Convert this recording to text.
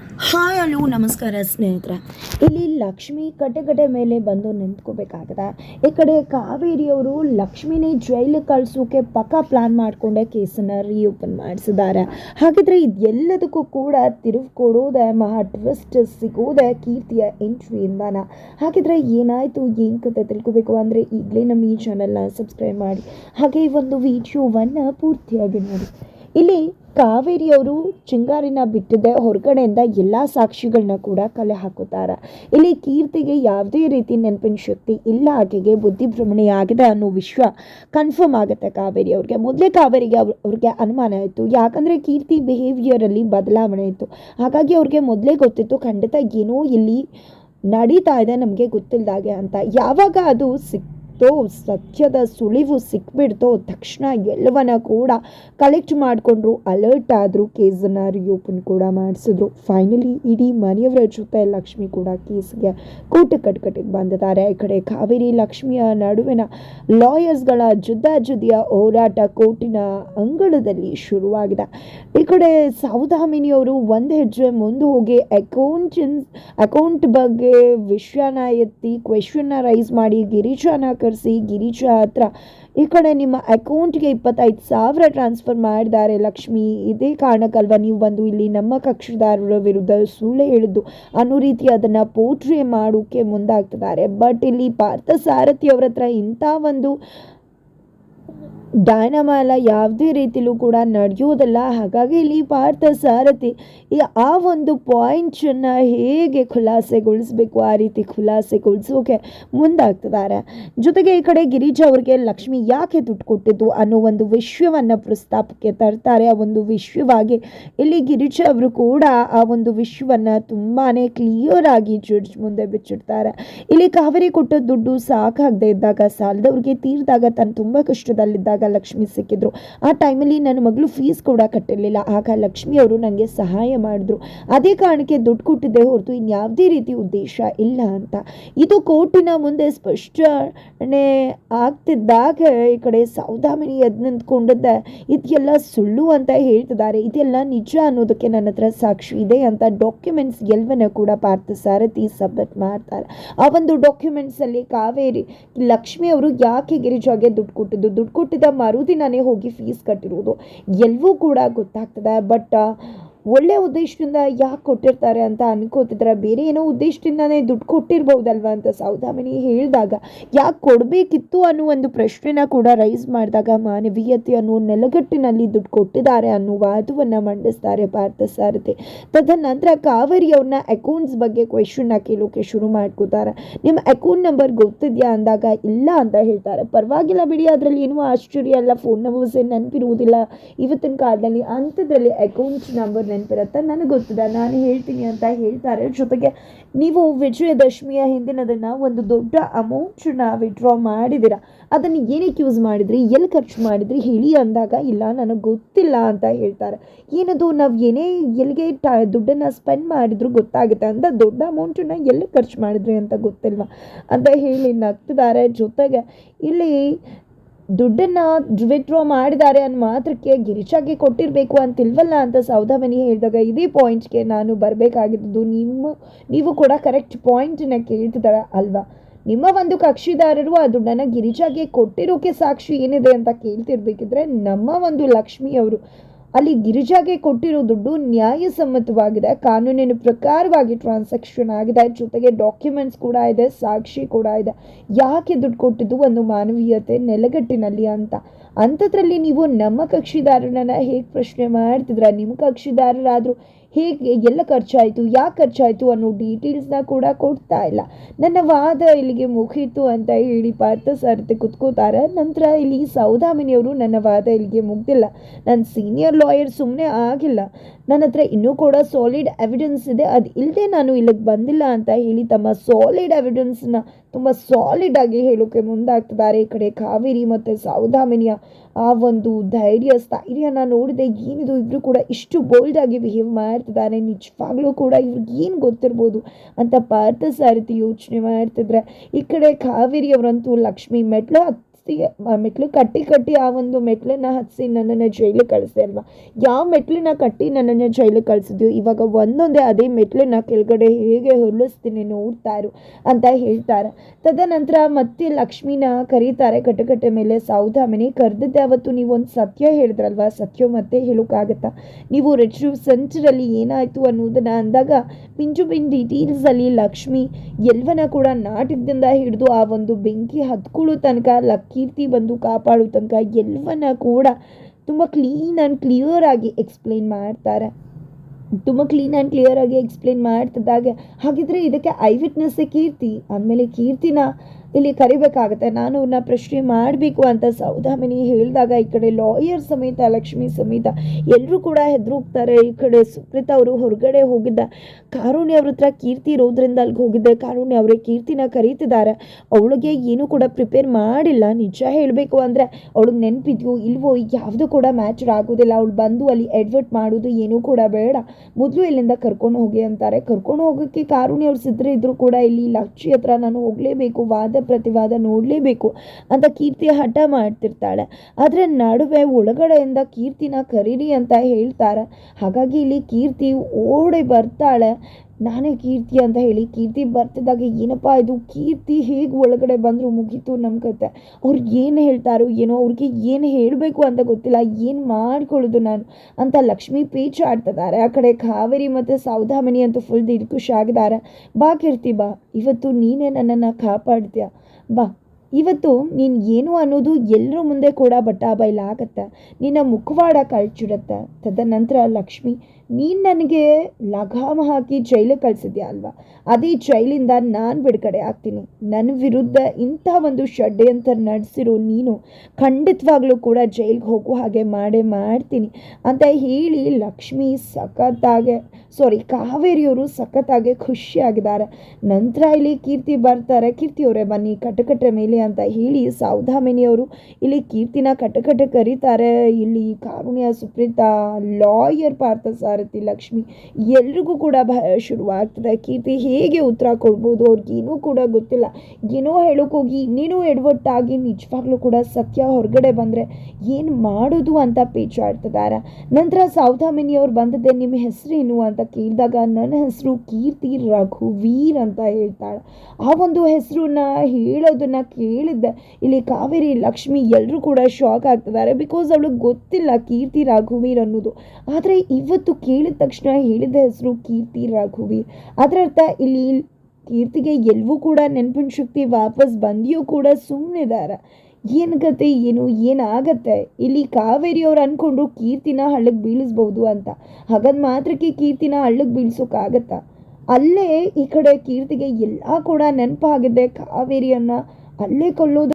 Hi ಅಲ್ಲೂ ನಮಸ್ಕಾರ ಸ್ನೇಹಿತರೆ. ಇಲ್ಲಿ ಲಕ್ಷ್ಮಿ ಕಟೆ ಕಟೆ ಮೇಲೆ ಬಂದು ನಿಂತ್ಕೋಬೇಕಾಗದ. ಈ ಕಡೆ ಕಾವೇರಿಯವರು ಲಕ್ಷ್ಮಿನೇ ಜೈಲಿಗೆ ಕಳಿಸೋಕೆ ಪಕ್ಕ ಪ್ಲಾನ್ ಮಾಡಿಕೊಂಡೆ ಕೇಸನ್ನು ರೀಓಪನ್ ಮಾಡಿಸಿದ್ದಾರೆ. ಹಾಗಿದ್ರೆ ಇದೆಲ್ಲದಕ್ಕೂ ಕೂಡ ತಿರುವು ಕೊಡೋದೇ, ಮಹಾ ಟ್ವಿಸ್ಟ್ ಸಿಗೋದೆ ಕೀರ್ತಿಯ ಎಂಟ್ರಿಯಿಂದಾನ ಹಾಗಿದ್ರೆ ಏನಾಯಿತು, ಏನು ಕತೆ ತಿಳ್ಕೊಬೇಕು ಅಂದರೆ ಈಗಲೇ ನಮ್ಮ ಈ ಚಾನಲ್ನ ಸಬ್ಸ್ಕ್ರೈಬ್ ಮಾಡಿ. ಹಾಗೆ ಈ ಒಂದು ವಿಡಿಯೋವನ್ನು ಪೂರ್ತಿಯಾಗಿ ನೋಡಿ. ಇಲ್ಲಿ ಕಾವೇರಿಯವರು ಚಿಂಗಾರಿನ ಬಿಟ್ಟದೆ ಹೊರಗಡೆಯಿಂದ ಎಲ್ಲ ಸಾಕ್ಷಿಗಳನ್ನ ಕೂಡ ಕಲೆ ಹಾಕುತ್ತಾರೆ. ಇಲ್ಲಿ ಕೀರ್ತಿಗೆ ಯಾವುದೇ ರೀತಿ ನೆನಪಿನ ಶಕ್ತಿ ಇಲ್ಲ. ಆಕೆಗೆ ಬುದ್ಧಿಭ್ರಮಣೆ ಆಗಿದೆ ಅನ್ನೋ ವಿಶ್ವ ಕನ್ಫರ್ಮ್ ಆಗುತ್ತೆ ಕಾವೇರಿ ಅವ್ರಿಗೆ. ಮೊದಲೇ ಕಾವೇರಿಗೆ ಅವ್ರ, ಅವ್ರಿಗೆ ಅನುಮಾನ ಆಯಿತು ಯಾಕಂದರೆ ಕೀರ್ತಿ ಬಿಹೇವಿಯರಲ್ಲಿ ಬದಲಾವಣೆ ಇತ್ತು. ಹಾಗಾಗಿ ಅವ್ರಿಗೆ ಮೊದಲೇ ಗೊತ್ತಿತ್ತು, ಖಂಡಿತ ಏನೋ ಇಲ್ಲಿ ನಡೀತಾ ಇದೆ ನಮಗೆ ಗೊತ್ತಿಲ್ಲದಾಗೆ ಅಂತ. ಯಾವಾಗ ಅದು ಸಿಕ್ತೋ ಸತ್ಯದ ಸುಳಿವು ಸಿಕ್ಬಿಡ್ತೋ. ತಕ್ಷಣ ಎಲ್ಲವನ್ನ ಕೂಡ ಕಲೆಕ್ಟ್ ಮಾಡಿಕೊಂಡ್ರು. ಅಲರ್ಟ್ ಆದರು. ಕೇಸನ್ನು ರಿಓಪನ್ ಕೂಡ ಮಾಡಿಸಿದ್ರು. ಫೈನಲಿ ಇಡೀ ಮನೆಯವರ ಜೊತೆ ಲಕ್ಷ್ಮಿ ಕೂಡ ಕೇಸ್ಗೆ ಕೋರ್ಟ್ ಕಟ್ಕಟ್ಟಿಗೆ ಬಂದಿದ್ದಾರೆ. ಈ ಕಡೆ ಕಾವೇರಿ ಲಕ್ಷ್ಮಿಯ ನಡುವಿನ ಲಾಯರ್ಸ್ಗಳ ಜುದ್ದಾಜುದಿಯ ಹೋರಾಟ ಕೋರ್ಟಿನ ಅಂಗಳದಲ್ಲಿ ಶುರುವಾಗಿದೆ. ಈ ಕಡೆ ಸೌದಾಮಿನಿಯವರು ಒಂದು ಹೆಜ್ಜೆ ಮುಂದೆ ಹೋಗಿ ಅಕೌಂಟ್ ಅಕೌಂಟ್ ಬಗ್ಗೆ ವಿಷಯನ ಎತ್ತಿ ಕ್ವೆಶನ್ನ ರೈಸ್ ಮಾಡಿ, ಗಿರಿಜಾನ ಕರೆಸಿ ಗಿರಿಜಾ ಹತ್ರ. ಈ ಕಡೆ ನಿಮ್ಮ ಅಕೌಂಟ್ಗೆ ಇಪ್ಪತ್ತೈದು ಸಾವಿರ ಟ್ರಾನ್ಸ್ಫರ್ ಮಾಡಿದ್ದಾರೆ ಲಕ್ಷ್ಮಿ. ಇದೇ ಕಾರಣಕ್ಕಲ್ವ ನೀವು ಬಂದು ಇಲ್ಲಿ ನಮ್ಮ ಕಕ್ಷದಾರರ ವಿರುದ್ಧ ಸುಳ್ಳು ಹೇಳಿದ್ದು. ಅನ್ನೋ ರೀತಿ ಅದನ್ನು ಪೋಟ್ರಿ ಮಾಡೋಕ್ಕೆ ಮುಂದಾಗ್ತಿದ್ದಾರೆ. ಬಟ್ ಇಲ್ಲಿ ಪಾರ್ಥ ಸಾರಥಿ ಅವರ ಹತ್ರ ಇಂಥ ಒಂದು ಡೈನಮಾಲ ಯಾವುದೇ ರೀತಿಲೂ ಕೂಡ ನಡೆಯೋದಲ್ಲ ಹಾಗಾಗಿ ಇಲ್ಲಿ ಪಾರ್ಥ ಸಾರಥಿ ಈ ಆ ಒಂದು ಪಾಯಿಂಟ್ಸನ್ನು ಹೇಗೆ ಖುಲಾಸೆಗೊಳಿಸಬೇಕು, ಆ ರೀತಿ ಖುಲಾಸೆಗೊಳಿಸೋಕೆ ಮುಂದಾಗ್ತಿದ್ದಾರೆ. ಜೊತೆಗೆ ಈ ಕಡೆ ಗಿರೀಜ್ ಅವ್ರಿಗೆ ಲಕ್ಷ್ಮಿ ಯಾಕೆ ದುಡ್ಡು ಕೊಟ್ಟಿದ್ದು ಅನ್ನೋ ಒಂದು ವಿಷಯವನ್ನು ಪ್ರಸ್ತಾಪಕ್ಕೆ ತರ್ತಾರೆ. ಆ ಒಂದು ವಿಷಯವಾಗಿ ಇಲ್ಲಿ ಗಿರೀಜ್ ಅವರು ಕೂಡ ಆ ಒಂದು ವಿಷಯವನ್ನು ತುಂಬಾ ಕ್ಲಿಯರ್ ಆಗಿ ಜಡ್ಜ್ ಮುಂದೆ ಬಿಚ್ಚಿಡ್ತಾರೆ. ಇಲ್ಲಿ ಕಾವೇರಿ ಕೊಟ್ಟ ದುಡ್ಡು ಸಾಕಾಗದೇ ಇದ್ದಾಗ, ಸಾಲದವ್ರಿಗೆ ತೀರಿದಾಗ ತಾನು ತುಂಬ ಕಷ್ಟದಲ್ಲಿದ್ದಾಗ ಲಕ್ಷ್ಮಿ ಸಿಕ್ಕಿದ್ರು. ಆ ಟೈಮಲ್ಲಿ ನನ್ನ ಮಗಳು ಫೀಸ್ ಕೂಡ ಕಟ್ಟಿರಲಿಲ್ಲ. ಆಗ ಲಕ್ಷ್ಮಿ ಅವರು ನನಗೆ ಸಹಾಯ ಮಾಡಿದ್ರು. ಅದೇ ಕಾರಣಕ್ಕೆ ದುಡ್ಡು ಕೊಟ್ಟಿದ್ದೆ ಹೊರತು ಇನ್ಯಾವುದೇ ರೀತಿ ಉದ್ದೇಶ ಇಲ್ಲ ಅಂತ. ಇದು ಕೋರ್ಟಿನ ಮುಂದೆ ಸ್ಪಷ್ಟನೆ ಆಗ್ತಿದ್ದಾಗ ಈ ಕಡೆ ಸೌದಾಮಿನಿ ಎದ್ನಂತ್ಕೊಂಡದ್ದ ನಿಂತ್ಕೊಂಡಿದ್ದೆ ಇದೆಲ್ಲ ಸುಳ್ಳು ಅಂತ ಹೇಳ್ತಿದ್ದಾರೆ. ಇದೆಲ್ಲ ನಿಜ ಅನ್ನೋದಕ್ಕೆ ನನ್ನ ಹತ್ರ ಸಾಕ್ಷಿ ಇದೆ ಅಂತ ಡಾಕ್ಯುಮೆಂಟ್ಸ್ ಎಲ್ಲವನ್ನ ಕೂಡ ಪಾರ್ಥ ಸಾರಥಿ ಸಬ್ಮಿಟ್ ಮಾಡ್ತಾರೆ ಆ ಒಂದು ಡಾಕ್ಯುಮೆಂಟ್ಸ್ ಅಲ್ಲಿ ಕಾವೇರಿ ಲಕ್ಷ್ಮಿ ಅವರು ಯಾಕೆ ಗಿರಿಜಾಗೆ ದುಡ್ಡು ಕೊಟ್ಟಿದ್ದು? ದುಡ್ಡು ಕೊಟ್ಟಿದ್ದ ಮರುದಿನನೇ ಹೋಗಿ ಫೀಸ್ ಕಟ್ಟಿರೋದು. ಎಲ್ಲವೂ ಕೂಡ ಗೊತ್ತಾಗ್ತದೆ ಬಟ್ ಒಳ್ಳೆ ಉದ್ದೇಶದಿಂದ ಯಾಕೆ ಕೊಟ್ಟಿರ್ತಾರೆ ಅಂತ ಅನ್ಕೋತಿದ್ರೆ ಬೇರೆ ಏನೋ ಉದ್ದೇಶದಿಂದನೇ ದುಡ್ಡು ಕೊಟ್ಟಿರ್ಬೋದಲ್ವಾ ಅಂತ ಸೌದಾಮಿನಿ ಹೇಳಿದಾಗ, ಯಾಕೆ ಕೊಡಬೇಕಿತ್ತು ಅನ್ನೋ ಒಂದು ಪ್ರಶ್ನೆನ ಕೂಡ ರೈಸ್ ಮಾಡಿದಾಗ ಮಾನವೀಯತೆ ಅನ್ನೋ ನೆಲಗಟ್ಟಿನಲ್ಲಿ ದುಡ್ಡು ಕೊಟ್ಟಿದ್ದಾರೆ ಅನ್ನೋ ವಾದವನ್ನು ಮಂಡಿಸ್ತಾರೆ ಪಾರ್ಥ ಸಾರಥಿ. ತದನಂತರ ಕಾವೇರಿ ಅವ್ರನ್ನ ಅಕೌಂಟ್ಸ್ ಬಗ್ಗೆ ಕ್ವೆಶನ್ನ ಕೇಳೋಕೆ ಶುರು ಮಾಡ್ಕೋತಾರೆ. ನಿಮ್ಮ ಅಕೌಂಟ್ ನಂಬರ್ ಗೊತ್ತಿದೆಯಾ ಅಂದಾಗ, ಇಲ್ಲ ಅಂತ ಹೇಳ್ತಾರೆ. ಪರವಾಗಿಲ್ಲ ಬಿಡಿ, ಅದರಲ್ಲಿ ಏನೂ ಆಶ್ಚರ್ಯ ಅಲ್ಲ. ಫೋನ್ ನಂಬರ್ಸ್ ಏನು ನೆನಪಿರುವುದಿಲ್ಲ. ಇವತ್ತಿನ ಕಾಲದಲ್ಲಿ ಅಂಥದ್ರಲ್ಲಿ ಅಕೌಂಟ್ ನಂಬರ್ ನೆನಪಿರುತ್ತೆ ನನಗೆ ಗೊತ್ತಿದೆ. ನಾನು ಹೇಳ್ತೀನಿ ಅಂತ ಹೇಳ್ತಾರೆ. ಜೊತೆಗೆ ನೀವು ವಿಜಯದಶಮಿಯ ಹಿಂದಿನದನ್ನು ಒಂದು ದೊಡ್ಡ ಅಮೌಂಟನ್ನ ವಿಡ್ರಾ ಮಾಡಿದ್ದೀರಾ ಅದನ್ನು ಏನಕ್ಕೆ ಯೂಸ್ ಮಾಡಿದ್ರಿ? ಎಲ್ಲಿ ಖರ್ಚು ಮಾಡಿದ್ರಿ? ಹೇಳಿ ಅಂದಾಗ, ಇಲ್ಲ, ನನಗೆ ಗೊತ್ತಿಲ್ಲ ಅಂತ ಹೇಳ್ತಾರೆ. ಏನದು? ನಾವು ಏನೇ ಎಲ್ಲಿಗೆ ಟ ದುಡ್ಡನ್ನು ಸ್ಪೆಂಡ್ ಮಾಡಿದ್ರು ಗೊತ್ತಾಗುತ್ತೆ. ಅಂತ ದೊಡ್ಡ ಅಮೌಂಟನ್ನು ಎಲ್ಲಿ ಖರ್ಚು ಮಾಡಿದ್ರಿ ಅಂತ ಗೊತ್ತಿಲ್ವಾ? ಅಂತ ಹೇಳಿ ನಗ್ತಿದ್ದಾರೆ. ಜೊತೆಗೆ ಇಲ್ಲಿ ದುಡ್ಡನ್ನು ವಿತ್ಡ್ರಾ ಮಾಡಿದ್ದಾರೆ ಅನ್ನೋ ಮಾತ್ರಕ್ಕೆ ಗಿರೀಶಾಗೆ ಕೊಟ್ಟಿರಬೇಕು ಅಂತಿಲ್ವಲ್ಲ ಅಂತ ಸೌದಾಮನಿ ಹೇಳಿದಾಗ ಇದೇ ಪಾಯಿಂಟ್ಗೆ ನಾನು ಬರಬೇಕಾಗಿದ್ದು ನಿಮ್ಮ, ನೀವು ಕೂಡ ಕರೆಕ್ಟ್ ಪಾಯಿಂಟನ್ನ ಕೇಳ್ತಿದ್ದಾರೆ ಅಲ್ವಾ? ನಿಮ್ಮ ಒಂದು ಕಕ್ಷಿದಾರರು ಆ ದುಡ್ಡನ್ನು ಗಿರಿಜಾಗೆ ಕೊಟ್ಟಿರೋಕೆ ಸಾಕ್ಷಿ ಏನಿದೆ ಅಂತ ಕೇಳ್ತಿರ್ಬೇಕಿದ್ರೆ ನಮ್ಮ ಒಂದು ಲಕ್ಷ್ಮಿಯವರು ಅಲ್ಲಿ ಗಿರಿಜಾಗೆ ಕೊಟ್ಟಿರೋ ದುಡ್ಡು ನ್ಯಾಯಸಮ್ಮತವಾಗಿದೆ. ಕಾನೂನಿನ ಪ್ರಕಾರವಾಗಿ ಟ್ರಾನ್ಸಾಕ್ಷನ್ ಆಗಿದೆ. ಜೊತೆಗೆ ಡಾಕ್ಯುಮೆಂಟ್ಸ್ ಕೂಡ ಇದೆ, ಸಾಕ್ಷಿ ಕೂಡ ಇದೆ. ಯಾಕೆ ದುಡ್ಡು ಕೊಟ್ಟಿದ್ದು ಒಂದು ಮಾನವೀಯತೆ ನೆಲೆಗಟ್ಟಿನಲ್ಲಿ ಅಂತ. ಅಂಥದ್ರಲ್ಲಿ ನೀವು ನಮ್ಮ ಕಕ್ಷಿದಾರರನ್ನ ಹೇಗೆ ಪ್ರಶ್ನೆ ಮಾಡ್ತಿದ್ರ? ನಿಮ್ಮ ಕಕ್ಷಿದಾರರಾದರೂ ಹೇಗೆ, ಎಲ್ಲ ಖರ್ಚಾಯಿತು, ಯಾಕೆ ಖರ್ಚಾಯಿತು ಅನ್ನೋ ಡೀಟೇಲ್ಸ್ನ ಕೂಡ ಕೊಡ್ತಾ ಇಲ್ಲ. ನನ್ನ ವಾದ ಇಲ್ಲಿಗೆ ಮುಗೀತು ಅಂತ ಹೇಳಿ ಪಾರ್ಥ ಸಾರಥಿ ಕುತ್ಕೋತಾರೆ. ನಂತರ ಇಲ್ಲಿ ಸೌದಾಮಿನಿಯವರು ನನ್ನ ವಾದ ಇಲ್ಲಿಗೆ ಮುಗ್ದಿಲ್ಲ. ನನ್ನ ಸೀನಿಯರ್ ಲಾಯರ್ ಸುಮ್ಮನೆ ಆಗಿಲ್ಲ. ನನ್ನ ಹತ್ರ ಇನ್ನೂ ಕೂಡ ಸಾಲಿಡ್ ಎವಿಡೆನ್ಸ್ ಇದೆ. ಅದು ಇಲ್ಲದೆ ನಾನು ಇಲ್ಲಿಗೆ ಬಂದಿಲ್ಲ ಅಂತ ಹೇಳಿ ತಮ್ಮ ಸಾಲಿಡ್ ಎವಿಡೆನ್ಸ್ನ ತುಂಬ ಸಾಲಿಡ್ ಆಗಿ ಹೇಳೋಕೆ ಮುಂದಾಗ್ತಿದ್ದಾರೆ. ಈ ಕಡೆ ಕಾವೇರಿ ಮತ್ತು ಸೌದಾಮಿನಿಯ ಆ ಒಂದು ಧೈರ್ಯ, ಸ್ಥೈರ್ಯನ ನೋಡಿದೆ ಏನಿದು? ಇಬ್ಬರು ಕೂಡ ಇಷ್ಟು ಬೋಲ್ಡ್ ಆಗಿ ಬಿಹೇವ್ ಮಾಡ್ತಿದ್ದಾರೆ. ನಿಜವಾಗ್ಲೂ ಕೂಡ ಇವ್ರಿಗೆ ಏನು ಗೊತ್ತಿರ್ಬೋದು ಅಂತ ಪಾರ್ಥ ಸಾರಥಿ ಯೋಚನೆ ಮಾಡ್ತಿದ್ರೆ ಈ ಕಡೆ ಕಾವೇರಿ ಅವರಂತೂ ಲಕ್ಷ್ಮಿ ಮೆಟ್ಲು ಆ ಮೆಟ್ಲು ಕಟ್ಟಿ ಕಟ್ಟಿ ಆ ಒಂದು ಮೆಟ್ಲನ್ನ ಹತ್ತಿಸಿ ನನ್ನನ್ನು ಜೈಲಿಗೆ ಕಳಿಸ್ದೆ ಅಲ್ವಾ? ಯಾವ ಮೆಟ್ಲನ್ನ ಕಟ್ಟಿ ನನ್ನನ್ನು ಜೈಲಿಗೆ ಕಳಿಸಿದ್ಯೋ? ಇವಾಗ ಒಂದೊಂದೇ ಅದೇ ಮೆಟ್ಲನ್ನ ಕೆಳಗಡೆ ಹೇಗೆ ಹೊರಳಿಸ್ತೀನಿ ನೋಡ್ತಾರು ಅಂತ ಹೇಳ್ತಾರೆ. ತದನಂತರ ಮತ್ತೆ ಲಕ್ಷ್ಮೀನ ಕರೀತಾರೆ ಕಟ್ಟಕಟ್ಟೆ ಮೇಲೆ ಸೌದಾಮಿನಿ ಕರೆದಿದ್ದೆ ಅವತ್ತು ನೀವು ಒಂದು ಸತ್ಯ ಹೇಳಿದ್ರಲ್ವಾ? ಸತ್ಯ ಮತ್ತೆ ಹೇಳೋಕ್ಕಾಗತ್ತಾ ನೀವು ರೆಟ್ರು ಸೆಂಚರಲ್ಲಿ ಏನಾಯಿತು ಅನ್ನೋದನ್ನು ಅಂದಾಗ ಪಿಂಚು ಪಿನ್ ಡೀಟೇಲ್ಸಲ್ಲಿ ಲಕ್ಷ್ಮಿ ಎಲ್ವನ ಕೂಡ ನಾಟಕದಿಂದ ಹಿಡಿದು ಆ ಒಂದು ಬೆಂಕಿ ಹತ್ಕೊಳ್ಳೋ ತನಕ ಲ ಕೀರ್ತಿ ಬಂದು ಕಾಪಾಡೋ ತನಕ ಎಲ್ಲವನ್ನ ಕೂಡ ತುಂಬ ಕ್ಲೀನ್ ಆ್ಯಂಡ್ ಕ್ಲಿಯರ್ ಆಗಿ ಎಕ್ಸ್ಪ್ಲೇನ್ ಮಾಡ್ತಾರೆ. ತುಂಬ ಕ್ಲೀನ್ ಆ್ಯಂಡ್ ಕ್ಲಿಯರ್ ಆಗಿ ಎಕ್ಸ್ಪ್ಲೇನ್ ಮಾಡ್ತಿದ್ದಾಗ. ಹಾಗಿದ್ರೆ ಇದಕ್ಕೆ ಐ ವಿಟ್ನೆಸ್ಸೇ ಕೀರ್ತಿ ಆಮೇಲೆ ಕೀರ್ತಿನ ಇಲ್ಲಿ ಕರಿಬೇಕಾಗತ್ತೆ, ನಾನು ಅವ್ರನ್ನ ಪ್ರಶ್ನೆ ಮಾಡಬೇಕು ಅಂತ ಸೌದಾಮಿನಿ ಹೇಳಿದಾಗ ಈ ಕಡೆ ಲಾಯರ್ ಸಮೇತ, ಲಕ್ಷ್ಮಿ ಸಮೇತ ಎಲ್ಲರೂ ಕೂಡ ಹೆದರೋಗ್ತಾರೆ. ಈ ಕಡೆ ಸುಪ್ರೀತಾ ಅವರು ಹೊರಗಡೆ ಹೋಗಿದ್ದ, ಕಾರುಣ್ಯ ಅವ್ರ ಹತ್ರ ಕೀರ್ತಿ ಇರೋದ್ರಿಂದ ಅಲ್ಲಿಗೆ ಹೋಗಿದ್ದೆ. ಕಾರುಣ್ಯ ಅವರೇ ಕೀರ್ತಿನ ಕರೀತಿದ್ದಾರೆ. ಅವಳಿಗೆ ಏನು ಕೂಡ ಪ್ರಿಪೇರ್ ಮಾಡಿಲ್ಲ. ನಿಜ ಹೇಳಬೇಕು ಅಂದರೆ ಅವಳಿಗೆ ನೆನಪಿದ್ಯೋ ಇಲ್ವೋ ಯಾವುದು ಕೂಡ ಮ್ಯಾಚ್ ಆಗೋದಿಲ್ಲ. ಅವಳು ಬಂದು ಅಲ್ಲಿ ಎಡ್ವರ್ಟ್ ಮಾಡೋದು ಏನೂ ಕೂಡ ಬೇಡ. ಮೊದಲು ಇಲ್ಲಿಂದ ಕರ್ಕೊಂಡು ಹೋಗಿ ಅಂತಾರೆ. ಕರ್ಕೊಂಡು ಹೋಗೋಕ್ಕೆ ಕಾರುಣ್ಯ ಅವ್ರು ಸಿದ್ಧರು ಇದ್ದರೂ ಕೂಡ ಇಲ್ಲಿ ಲಕ್ಷಿ ಹತ್ರ ನಾನು ಹೋಗಲೇಬೇಕು. ವಾದ ಪ್ರತಿವಾದ ನೋಡಲೇಬೇಕು ಅಂತ ಕೀರ್ತಿ ಹಠ ಮಾಡ್ತಿರ್ತಾಳೆ. ಆದರೆ ನಡುವೆ ಒಳಗಡೆಯಿಂದ ಕೀರ್ತಿನ ಕರೀರಿ ಅಂತ ಹೇಳ್ತಾರೆ. ಹಾಗಾಗಿ ಇಲ್ಲಿ ಕೀರ್ತಿ ಓಡಿ ಬರ್ತಾಳೆ. ನಾನೇ ಕೀರ್ತಿ ಅಂತ ಹೇಳಿ ಕೀರ್ತಿ ಬರ್ತಿದ್ದಾಗ, ಏನಪ್ಪ ಇದು? ಕೀರ್ತಿ ಹೇಗೆ ಒಳಗಡೆ ಬಂದರೂ ಮುಗೀತು ನಮ್ಮ ಕತೆ. ಅವ್ರು ಏನು ಹೇಳ್ತಾರೋ ಏನೋ, ಅವ್ರಿಗೆ ಏನು ಹೇಳಬೇಕು ಅಂತ ಗೊತ್ತಿಲ್ಲ, ಏನು ಮಾಡ್ಕೊಳ್ಳೋದು ನಾನು? ಅಂತ ಲಕ್ಷ್ಮಿ ಪೇಚ್ ಆಡ್ತಿದ್ದಾರೆ ಆ ಕಡೆ ಕಾವೇರಿ ಮತ್ತು ಸೌದಾಮಿನಿ ಅಂತೂ ಫುಲ್ ದಿಡ್ಕುಶ್ ಆಗಿದ್ದಾರೆ ಬಾ ಕೀರ್ತಿ, ಬಾ. ಇವತ್ತು ನೀನೇ ನನ್ನನ್ನು ಕಾಪಾಡ್ತೀಯ? ಬಾ. ಇವತ್ತು ನೀನು ಏನು ಅನ್ನೋದು ಎಲ್ಲರೂ ಮುಂದೆ ಕೂಡ ಬಟ್ಟಾ ಬಯಲಾಗತ್ತೆ ನಿನ್ನ ಮುಖವಾಡ ಕಳ್ಚಿಡುತ್ತೆ. ತದನಂತರ ಲಕ್ಷ್ಮಿ ನೀನು ನನಗೆ ಲಗಾಮ ಹಾಕಿ ಜೈಲಿಗೆ ಕಳಿಸಿದ್ಯಾ ಅಲ್ವಾ? ಅದೇ ಜೈಲಿಂದ ನಾನು ಬಿಡುಗಡೆ ಆಗ್ತೀನಿ. ನನ್ನ ವಿರುದ್ಧ ಇಂಥ ಒಂದು ಷಡ್ಯಂತ್ರ ನಡೆಸಿರೋ ನೀನು ಖಂಡಿತವಾಗ್ಲೂ ಕೂಡ ಜೈಲಿಗೆ ಹೋಗೋ ಹಾಗೆ ಮಾಡೇ ಮಾಡ್ತೀನಿ ಅಂತ ಹೇಳಿ ಲಕ್ಷ್ಮಿ ಸಖತ್ತಾಗೆ ಸಾರಿ ಕಾವೇರಿಯವರು ಸಖತ್ತಾಗೆ ಖುಷಿಯಾಗಿದ್ದಾರೆ. ನಂತರ ಇಲ್ಲಿ ಕೀರ್ತಿ ಬರ್ತಾರೆ. ಕೀರ್ತಿಯವರೇ ಬನ್ನಿ ಕಟಕಟೆ ಮೇಲೆ ಅಂತ ಹೇಳಿ ಸೌಧಾಮಿನಿಯವರು ಇಲ್ಲಿ ಕೀರ್ತಿನ ಕಟಕಟೆ ಕರೀತಾರೆ. ಇಲ್ಲಿ ಕಾರುಣ್ಯ ಸುಪ್ರೀತಾ, ಲಾಯರ್ ಪಾರ್ಥ ಸಾರಥಿ ಲಕ್ಷ್ಮಿ ಎಲ್ರಿಗೂ ಕೂಡ ಭಯ ಶುರುವಾಗ್ತದೆ. ಕೀರ್ತಿ ಹೇಗೆ ಉತ್ತರ ಕೊಡ್ಬೋದು ಅವ್ರಿಗೇನೂ ಕೂಡ ಗೊತ್ತಿಲ್ಲ. ಏನೋ ಹೇಳೋಕ್ಕೋಗಿ ಇನ್ನೇನೋ ಎಡವಟ್ಟಾಗಿ ನಿಜವಾಗ್ಲೂ ಕೂಡ ಸತ್ಯ ಹೊರಗಡೆ ಬಂದರೆ ಏನು ಮಾಡೋದು ಅಂತ ಪೇಚಾಡ್ತಿದ್ದಾರೆ ನಂತರ ಸೌದಾಮಿನಿಯವ್ರು ಬಂದದ್ದೆ ನಿಮ್ಮ ಹೆಸರೇನು ಅಂತ ಕೇಳಿದಾಗ, ನನ್ನ ಹೆಸರು ಕೀರ್ತಿ ರಘುವೀರ್ ಅಂತ ಹೇಳ್ತಾಳೆ. ಆ ಒಂದು ಹೆಸರನ್ನ ಹೇಳೋದನ್ನ ಕೇಳಿದ್ದೆ. ಇಲ್ಲಿ ಕಾವೇರಿ, ಲಕ್ಷ್ಮಿ ಎಲ್ಲರೂ ಕೂಡ ಶಾಕ್ ಆಗ್ತಿದ್ದಾರೆ ಬಿಕಾಸ್ ಅವಳಿಗೆ ಗೊತ್ತಿಲ್ಲ ಕೀರ್ತಿ, ರಾಘುವೀರ್ ಅನ್ನೋದು. ಆದರೆ ಇವತ್ತು ಕೇಳಿದ ತಕ್ಷಣ ಹೇಳಿದ ಹೆಸರು ಕೀರ್ತಿ ರಾಘುವೀರ್ ಅದರ ಅರ್ಥ ಇಲ್ಲಿ ಕೀರ್ತಿಗೆ ಎಲ್ಲವೂ ಕೂಡ ನೆನಪಿನ ಶಕ್ತಿ ವಾಪಸ್ ಬಂದಿಯೂ ಕೂಡ ಸುಮ್ಮನಿದ್ದಾರೆ ಏನು ಕತೆ ಏನು? ಏನಾಗತ್ತೆ ಇಲ್ಲಿ ಕಾವೇರಿಯವ್ರು ಅಂದ್ಕೊಂಡ್ರು ಕೀರ್ತಿನ ಹಳ್ಳಕ್ಕೆ ಬೀಳಿಸ್ಬೋದು ಅಂತ. ಹಾಗಾದ್ ಮಾತ್ರಕ್ಕೆ ಕೀರ್ತಿನ ಹಳ್ಳಕ್ಕೆ ಬೀಳ್ಸೋಕ್ಕಾಗತ್ತಾ ಅಲ್ಲೇ ಈ ಕಡೆ ಕೀರ್ತಿಗೆ ಎಲ್ಲ ಕೂಡ ನೆನಪಾಗಿದೆ ಕಾವೇರಿಯನ್ನು. ಅಲ್ಲೇ ಕೊಲ್ಲೋದು